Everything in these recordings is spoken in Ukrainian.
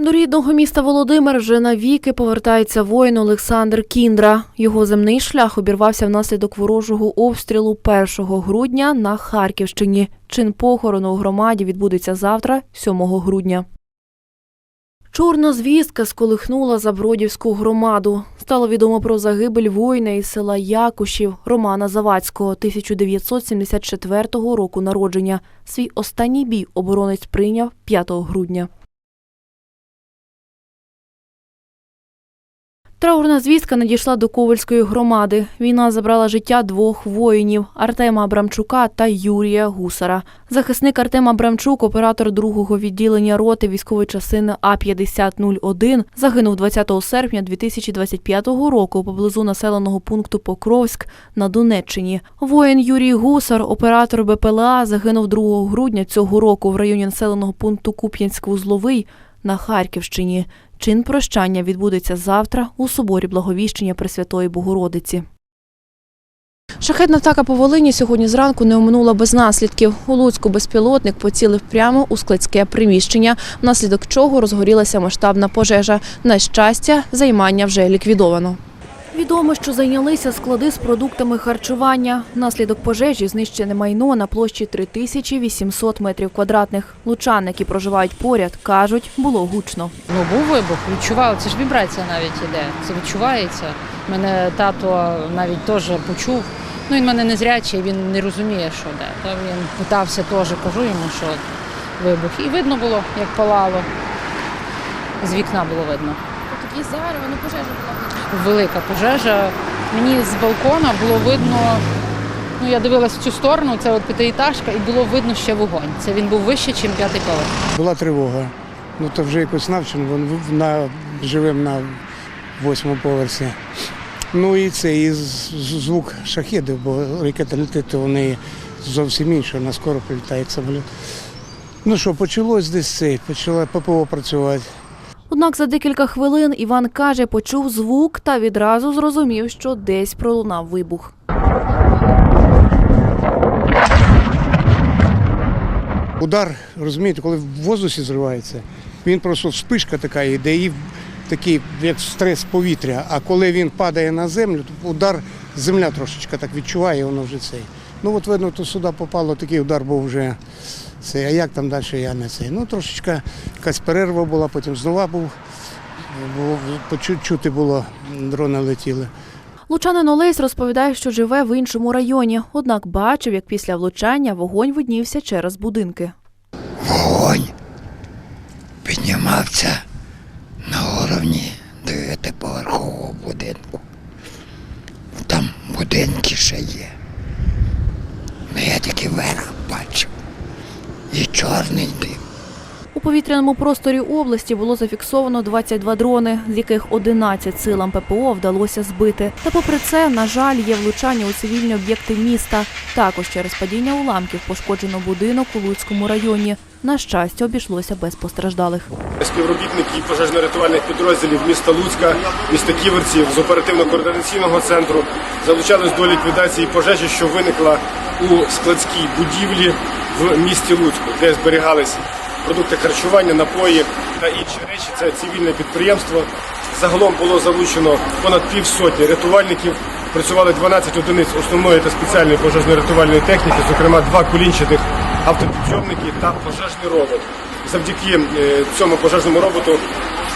До рідного міста Володимир вже навіки повертається воїн Олександр Кіндра. Його земний шлях обірвався внаслідок ворожого обстрілу 1 грудня на Харківщині. Чин похорону у громаді відбудеться завтра, 7 грудня. Чорна звістка сколихнула Забродівську громаду. Стало відомо про загибель воїна із села Якушів Романа Завадського 1974 року народження. Свій останній бій оборонець прийняв 5 грудня. Траурна звістка надійшла до Ковальської громади. Війна забрала життя двох воїнів Артема Абрамчука та Юрія Гусара. Захисник Артем Абрамчук, оператор другого відділення роти військової частини А-5001, загинув 20 серпня 2025 року поблизу населеного пункту Покровськ на Донеччині. Воїн Юрій Гусар, оператор БПЛА, загинув 2 грудня цього року в районі населеного пункту Куп'янськ-Вузловий на Харківщині. Чин прощання відбудеться завтра у соборі Благовіщення Пресвятої Богородиці. Шахетна атака по Волині сьогодні зранку не оминула без наслідків. У Луцьку безпілотник поцілив прямо у складське приміщення, внаслідок чого розгорілася масштабна пожежа. На щастя, займання вже ліквідовано. Відомо, що зайнялися склади з продуктами харчування. Внаслідок пожежі знищене майно на площі 3800 метрів квадратних. Лучани, які проживають поряд, кажуть, було гучно. Ну, був вибух, відчували. Це ж вібрація навіть іде. Це відчувається. Мене тато навіть теж почув. Ну, він мене незрячий, він не розуміє, що де. Та він питався теж, кажу йому, що вибух. І видно було, як палало. З вікна було видно. Тоді зарево, ну пожежа була. Велика пожежа. Мені з балкона було видно. Ну, я дивилась в цю сторону, це от п'ятиэтажка, і було видно ще вогонь. Це він був вище, ніж п'ятий поверх. Була тривога. Ну то вже якось в- на, живемо на восьмому поверсі. Ну і це, і звук шахедів, бо ракета летить, то вони зовсім інше, вона скоро прилітає самоліт. Ну що, почалось десь це, почала ППО працювати. Однак за декілька хвилин Іван каже, почув звук та відразу зрозумів, що десь пролунав вибух. Удар, розумієте, коли в воздусі зривається, він просто вспишка така йде і такий, як стрес повітря. А коли він падає на землю, то удар, земля трошечки так відчуває, воно вже цей. Ну от видно, то сюди попало, такий удар був вже цей. А як там далі, я не цей. Ну трошечки якась перерва була, потім знову був. Чути було, дрони летіли. Лучанин Олесь розповідає, що живе в іншому районі, однак бачив, як після влучання вогонь виднівся через будинки. Вогонь піднімався на уровні дев'ятиповерхового будинку. Там будинки ще є. Ну, я тільки верх бачив. І чорний дим. У повітряному просторі області було зафіксовано 22 дрони, з яких 11 силам ППО вдалося збити. Та попри це, на жаль, є влучання у цивільні об'єкти міста. Також через падіння уламків пошкоджено будинок у Луцькому районі. На щастя, обійшлося без постраждалих. Співробітники пожежно-рятувальних підрозділів міста Луцька, міста Ківерців з оперативно-координаційного центру залучались до ліквідації пожежі, що виникла у складській будівлі в місті Луцьку, де зберігались продукти харчування, напої та інші речі. Це цивільне підприємство. Загалом було залучено понад півсотні рятувальників. Працювали 12 одиниць основної та спеціальної пожежно-рятувальної техніки, зокрема два колінчатих автопідйомники та пожежний робот. Завдяки е, цьому пожежному роботу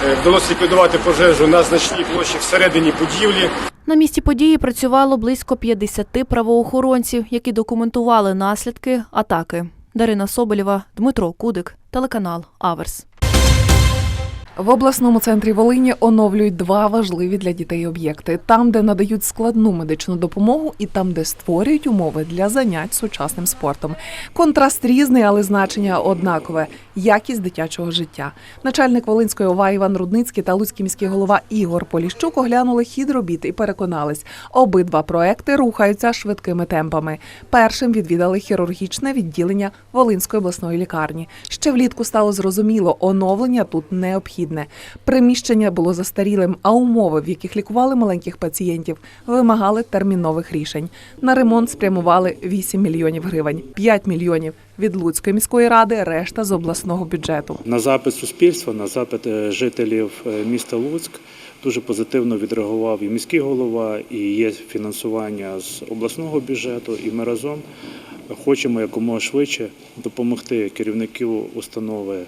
е, вдалося ліквідувати пожежу на значній площі всередині будівлі. На місці події працювало близько 50 правоохоронців, які документували наслідки атаки. Дарина Соболєва, Дмитро Кудик, телеканал Аверс. В обласному центрі Волині оновлюють два важливі для дітей об'єкти: там, де надають складну медичну допомогу, і там, де створюють умови для занять сучасним спортом. Контраст різний, але значення однакове якість дитячого життя. Начальник Волинської ОВА Іван Рудницький та Луцький міський голова Ігор Поліщук оглянули хід робіт і переконались, обидва проекти рухаються швидкими темпами. Першим відвідали хірургічне відділення Волинської обласної лікарні. Ще влітку стало зрозуміло, оновлення тут необхідне. Необхідне. Приміщення було застарілим, а умови, в яких лікували маленьких пацієнтів, вимагали термінових рішень. На ремонт спрямували 8 мільйонів гривень, 5 мільйонів від Луцької міської ради, решта з обласного бюджету. На запит суспільства, на запит е, жителів е, міста Луцьк дуже позитивно відреагував і міський голова, і є фінансування з обласного бюджету. І ми разом хочемо якомога швидше допомогти керівнику установи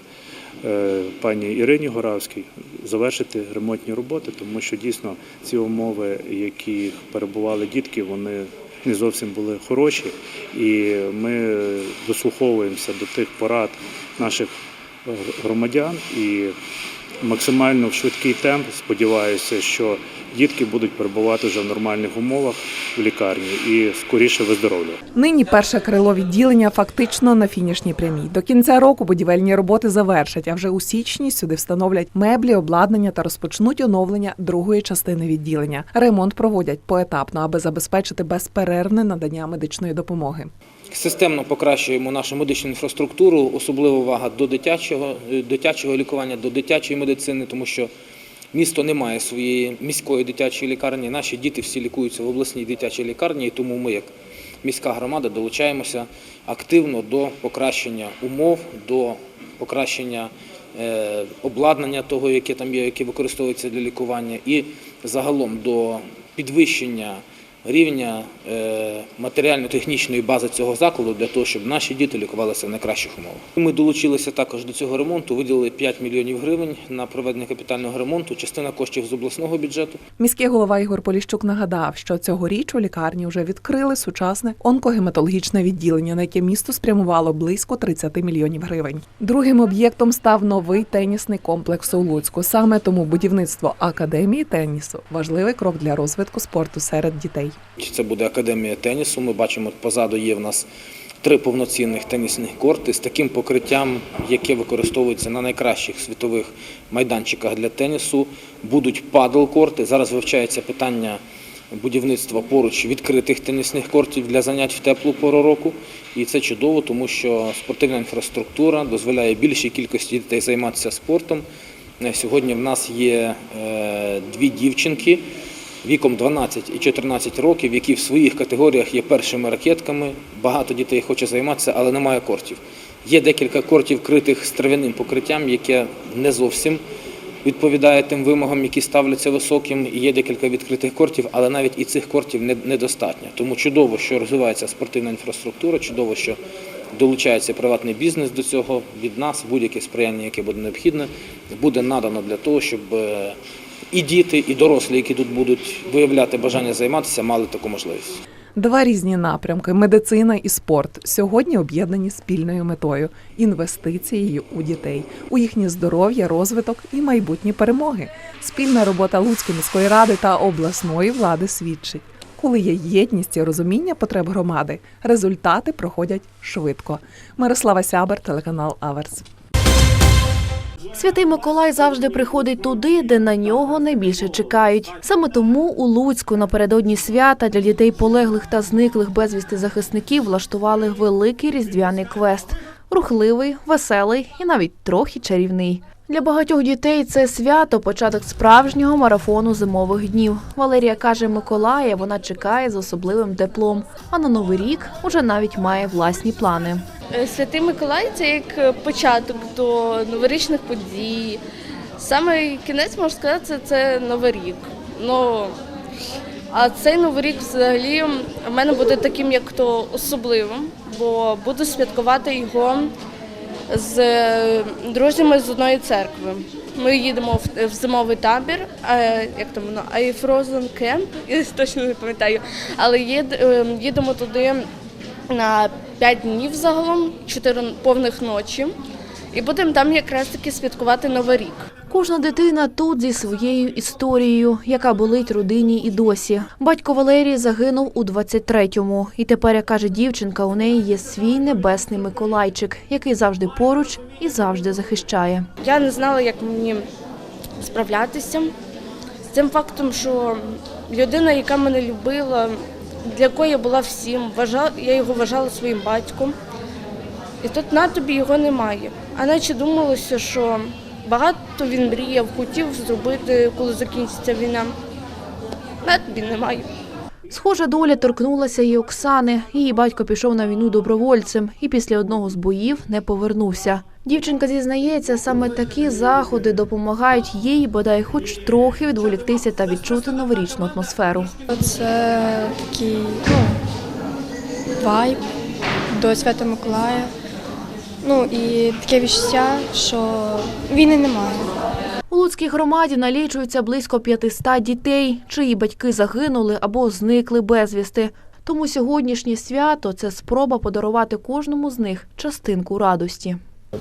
пані Ірині Горавській завершити ремонтні роботи, тому що дійсно ці умови, які перебували дітки, вони не зовсім були хороші, і ми дослуховуємося до тих порад наших е, громадян і максимально в швидкий темп сподіваюся, що дітки будуть перебувати вже в нормальних умовах в лікарні і скоріше виздоровлювати. Нині перше крило відділення фактично на фінішній прямій. До кінця року будівельні роботи завершать, а вже у січні сюди встановлять меблі, обладнання та розпочнуть оновлення другої частини відділення. Ремонт проводять поетапно, аби забезпечити безперервне надання медичної допомоги. Системно покращуємо нашу медичну інфраструктуру, особлива увага до дитячого, е, дитячого лікування, до дитячої медицини, тому що місто не має своєї міської дитячої лікарні. Наші діти всі лікуються в обласній дитячій лікарні, і тому ми, як міська громада, долучаємося активно до покращення умов, до покращення е, обладнання того, яке там є, яке використовується для лікування, і загалом до підвищення рівня е, матеріально-технічної бази цього закладу для того, щоб наші діти лікувалися в найкращих умовах. Ми долучилися також до цього ремонту, виділили 5 мільйонів гривень на проведення капітального ремонту. Частина коштів з обласного бюджету. Міський голова Ігор Поліщук нагадав, що цьогоріч у лікарні вже відкрили сучасне онкогематологічне відділення, на яке місто спрямувало близько 30 мільйонів гривень. Другим об'єктом став новий тенісний комплекс у Луцьку. Саме тому будівництво академії тенісу важливий крок для розвитку спорту серед дітей. Це буде академія тенісу. Ми бачимо, позаду є в нас три повноцінних тенісних корти з таким покриттям, яке використовується на найкращих світових майданчиках для тенісу. Будуть падл-корти. Зараз вивчається питання будівництва поруч відкритих тенісних кортів для занять в теплу пору року. І це чудово, тому що спортивна інфраструктура дозволяє більшій кількості дітей займатися спортом. Е, Сьогодні в нас є е, дві дівчинки віком 12 і 14 років, які в своїх категоріях є першими ракетками. Багато дітей хоче займатися, але немає кортів. Є декілька кортів, критих з трав'яним покриттям, яке не зовсім відповідає тим вимогам, які ставляться високим. І є декілька відкритих кортів, але навіть і цих кортів недостатньо. Тому чудово, що розвивається спортивна інфраструктура, чудово, що долучається приватний бізнес до цього від нас. Будь-яке сприяння, яке буде необхідне, буде надано для того, щоб е, і діти, і дорослі, які тут будуть виявляти бажання займатися, мали таку можливість. Два різні напрямки медицина і спорт сьогодні об'єднані спільною метою інвестицією у дітей, у їхнє здоров'я, розвиток і майбутні перемоги. Спільна робота Луцької міської ради та обласної влади свідчить. Коли є єдність і розуміння потреб громади, результати проходять швидко. Мирослава Сябер, телеканал Аверс. Святий Миколай завжди приходить туди, де на нього найбільше чекають. Саме тому у Луцьку напередодні свята для дітей полеглих та зниклих безвісти захисників влаштували великий різдвяний квест. Рухливий, веселий і навіть трохи чарівний. Для багатьох дітей це свято початок справжнього марафону зимових днів. Валерія каже, Миколая вона чекає з особливим теплом, а на новий рік уже навіть має власні плани. Е, Святий Миколай це як е, початок до новорічних подій. Саме кінець можна сказати, це, Новий рік. Ну а цей новий рік взагалі в мене буде таким, як то особливим, бо буду святкувати його з е, друзями з одної церкви. Ми їдемо в, зимовий табір, е, як там воно, Айфрозен Кемп, я точно не пам'ятаю, але їд, е, їдемо туди на 5 днів загалом, 4 повних ночі. І будемо там якраз таки святкувати Новий рік. Кожна дитина тут зі своєю історією, яка болить родині і досі. Батько Валерії загинув у 23-му. І тепер, як каже дівчинка, у неї є свій небесний Миколайчик, який завжди поруч і завжди захищає. Я не знала, як мені справлятися з цим фактом, що людина, яка мене любила, для якої я була всім, я його вважала своїм батьком. І тут на тобі його немає. А наче думалося, що Багато він мріяв, хотів зробити, коли закінчиться війна. Я тобі не маю. Схожа доля торкнулася і Оксани. Її батько пішов на війну добровольцем і після одного з боїв не повернувся. Дівчинка зізнається, саме такі заходи допомагають їй бодай хоч трохи відволіктися та відчути новорічну атмосферу. Це такий ну, вайб до Свята Миколая. Ну і таке відчуття, що війни немає. У Луцькій громаді налічується близько 500 дітей, чиї батьки загинули або зникли безвісти. Тому сьогоднішнє свято це спроба подарувати кожному з них частинку радості.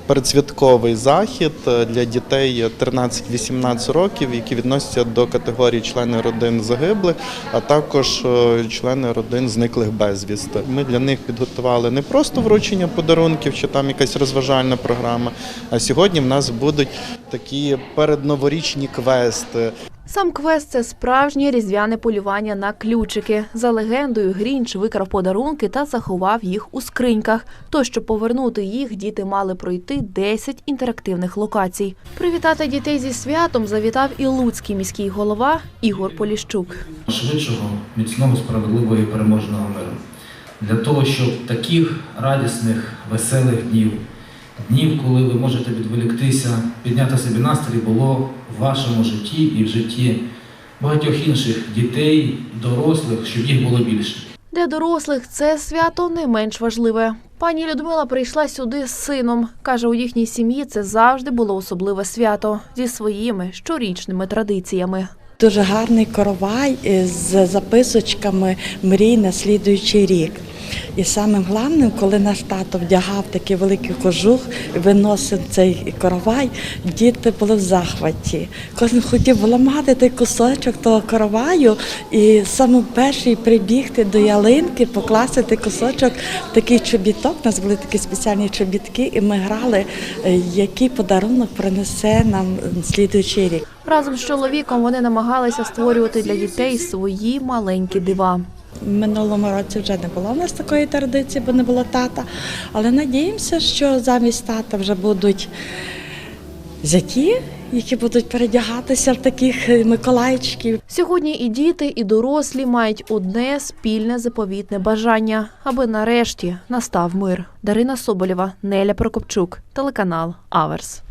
Передсвятковий захід е, для дітей 13-18 років, які відносяться до категорії члени родин загиблих, а також е, члени родин зниклих безвісти. Ми для них підготували не просто вручення подарунків чи там якась розважальна програма. А сьогодні в нас будуть такі передноворічні квести. Сам квест це справжнє різдвяне полювання на ключики. За легендою, Грінч викрав подарунки та заховав їх у скриньках. То, щоб повернути їх, діти мали пройти 10 інтерактивних локацій. Привітати дітей зі святом завітав і луцький міський голова Ігор Поліщук. швидшого, міцного, справедливого і переможного миру. Для того, щоб таких радісних, веселих днів, днів, коли ви можете відволіктися, підняти собі настрій, було в вашому житті і в житті багатьох інших дітей, дорослих, щоб їх було більше. Для дорослих це свято не менш важливе. Пані Людмила прийшла сюди з сином. Каже, у їхній сім'ї це завжди було особливе свято зі своїми щорічними традиціями. Дуже гарний коровай з записочками мрій на слідуючий рік. І самим головним, коли наш тато вдягав такий великий кожух, виносив цей коровай, діти були в захваті. Кожен хотів вламати той кусочок того короваю і саме перший прибігти до ялинки, покласти той кусочок в такий чобіток. У нас були такі спеціальні чобітки, і ми грали, е, який подарунок принесе нам слідуючий рік. Разом з чоловіком вони намагалися створювати для дітей свої маленькі дива. Минулому році вже не було в нас такої традиції, бо не було тата. Але надіємося, що замість тата вже будуть зяті, які будуть передягатися в таких е, миколайчиків. Сьогодні і діти, і дорослі мають одне спільне заповітне бажання, аби нарешті настав мир. Дарина Соболєва, Неля Прокопчук, телеканал Аверс.